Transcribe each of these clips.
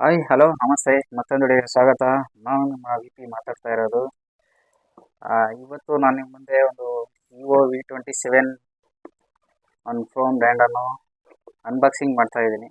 Hi hello ನಮಸ್ತೆ. ಮತ್ತೊಂದು ಸ್ವಾಗತ. ನಾನು ನಿಮ್ಮ ವಿ ಪಿ ಮಾತಾಡ್ತಾ ಇರೋದು. ಇವತ್ತು ನಾನು ನಿಮ್ಮ ಮುಂದೆ ಒಂದು ವಿವೋ ವಿ ಟ್ವೆಂಟಿ ಸೆವೆನ್ ಒಂದು ಫೋನ್ ಬ್ರ್ಯಾಂಡನ್ನು ಅನ್ಬಾಕ್ಸಿಂಗ್ ಮಾಡ್ತಾ ಇದ್ದೀನಿ.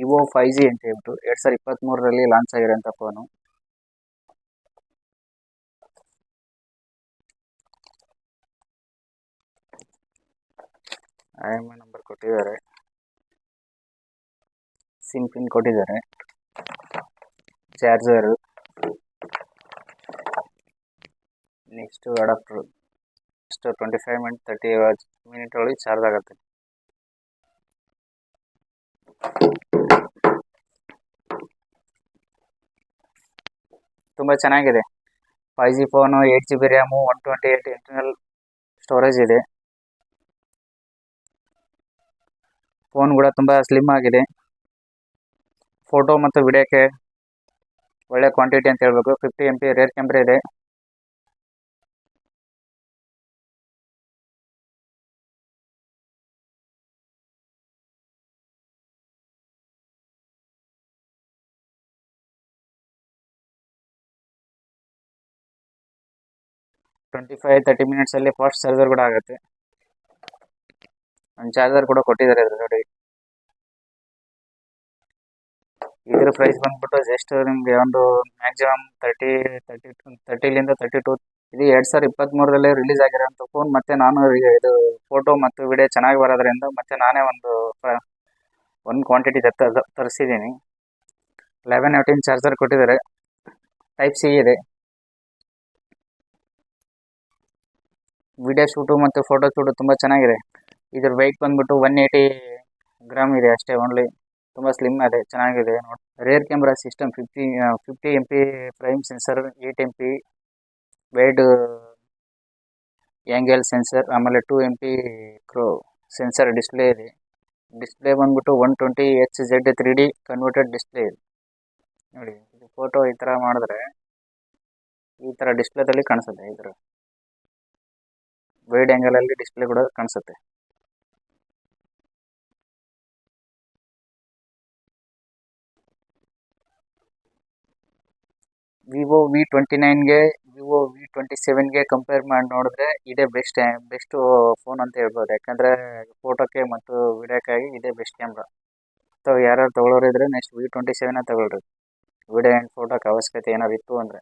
ವಿವೋ ಫೈವ್ ಜಿ ಅಂತ ಹೇಳ್ಬಿಟ್ಟು ಎರಡು ಸಾವಿರದ ಇಪ್ಪತ್ತ್ಮೂರರಲ್ಲಿ ಲಾಂಚ್ ಆಗಿರೋಂಥ phone I M I number ಕೊಟ್ಟಿದ್ದಾರೆ. ಸಿಮ್ ಪಿನ್ ಕೊಟ್ಟಿದ್ದಾರೆ. Charger next adapter next twenty five minute thirty minute ಒಳಗೆ ಚಾರ್ಜ್ ಆಗುತ್ತೆ. ತುಂಬ ಚೆನ್ನಾಗಿದೆ. Five G phone eight G B RAM one twenty eight internal storage ಇದೆ. ಫೋನ್ ಕೂಡ ತುಂಬ ಸ್ಲಿಮ್ ಆಗಿದೆ. ಫೋಟೋ ಮತ್ತು ವಿಡಿಯೋಕ್ಕೆ ಒಳ್ಳೆ ಕ್ವಾಂಟಿಟಿ ಅಂತ ಹೇಳ್ಬೇಕು. Fifty M P rear camera ಇದೆ. ಟ್ವೆಂಟಿ ಫೈವ್ ತರ್ಟಿ ಮಿನಿಟ್ಸಲ್ಲಿ ಫಾಸ್ಟ್ ಚಾರ್ಜರ್ ಕೂಡ ಆಗುತ್ತೆ. ಒಂದು ಚಾರ್ಜರ್ ಕೂಡ ಕೊಟ್ಟಿದ್ದಾರೆ ಇದ್ರ ನೋಡಿ. ಇದ್ರ ಪ್ರೈಸ್ ಬಂದ್ಬಿಟ್ಟು ಜಸ್ಟ್ ನಿಮಗೆ ಒಂದು ಮ್ಯಾಕ್ಸಿಮಮ್ ತರ್ಟಿ ತರ್ಟಿ ತರ್ಟಿಲಿಂದ ತರ್ಟಿ ಟು ಇದು ಎರಡು ಸಾವಿರದ ಇಪ್ಪತ್ತ್ಮೂರರಲ್ಲಿ ರಿಲೀಸ್ ಆಗಿರೋಂಥ ಫೋನ್ ಮತ್ತೆ ನಾನು ಇದು ಫೋಟೋ ಮತ್ತು ವಿಡಿಯೋ ಚೆನ್ನಾಗಿ ಬರೋದ್ರಿಂದ ಮತ್ತೆ ನಾನೇ ಒಂದು ಒಂದು ಕ್ವಾಂಟಿಟಿ ತರಿಸಿದ್ದೀನಿ. ಲೆವೆನ್ ಏಯ್ಟೀನ್ ಚಾರ್ಜರ್ ಕೊಟ್ಟಿದ್ದಾರೆ ಟೈಪ್ ಸಿ ಇದೆ. ವಿಡಿಯೋ ಶೂಟು ಮತ್ತು ಫೋಟೋ ಶೂಟು ತುಂಬ ಚೆನ್ನಾಗಿದೆ. ಇದ್ರ ವೆಯ್ಟ್ ಬಂದ್ಬಿಟ್ಟು ಒನ್ ಏಯ್ಟಿ ಗ್ರಾಮ್ ಇದೆ ಅಷ್ಟೇ ಓನ್ಲಿ ತುಂಬ ಸ್ಲಿಮ್ ಇದೆ ಚೆನ್ನಾಗಿದೆ. ನೋಡಿ rear camera system fifty fifty M P prime sensor eight M P wide angle sensor ಆಮೇಲೆ two M P macro sensor display ಇದೆ. ಡಿಸ್ಪ್ಲೇ ಬಂದ್ಬಿಟ್ಟು one twenty H Z three D converted display ಇದೆ. ನೋಡಿ photo ಈ ಥರ ಮಾಡಿದ್ರೆ ಈ ಥರ ಡಿಸ್ಪ್ಲೇದಲ್ಲಿ ಕಾಣಿಸುತ್ತೆ ಇದರ ವೈಡ್ ಆ್ಯಂಗಲಲ್ಲಿ ಡಿಸ್ಪ್ಲೇ ಕೂಡ ಕಾಣಿಸುತ್ತೆ. ವಿವೋ ವಿ ಟ್ವೆಂಟಿ ನೈನ್ಗೆ ವಿವೋ ವಿ ಟ್ವೆಂಟಿ ಸೆವೆನ್ಗೆ ಕಂಪೇರ್ ಮಾಡಿ, ನೋಡಿದ್ರೆ ಇದೇ ಬೆಸ್ಟ್ ಬೆಸ್ಟ್ ಫೋನ್ ಅಂತ ಹೇಳ್ಬೋದು. ಯಾಕಂದ್ರೆ ಫೋಟೋಕ್ಕೆ ಮತ್ತು ವಿಡಿಯೋಕ್ಕಾಗಿ ಇದೇ ಬೆಸ್ಟ್ ಕ್ಯಾಮ್ರಾ ತಾವು ಯಾರ್ಯಾರು ತೊಗೊಳೋರು ಇದ್ರೆ ನೆಕ್ಸ್ಟ್ ವಿ ಟ್ವೆಂಟಿ ಸೆವೆನ್ ತಗೊಳ್ರಿ ವಿಡಿಯೋ ಆ್ಯಂಡ್ ಫೋಟೋಕ್ಕೆ ಅವಶ್ಯಕತೆ ಏನಾದ್ರು ಇತ್ತು ಅಂದರೆ.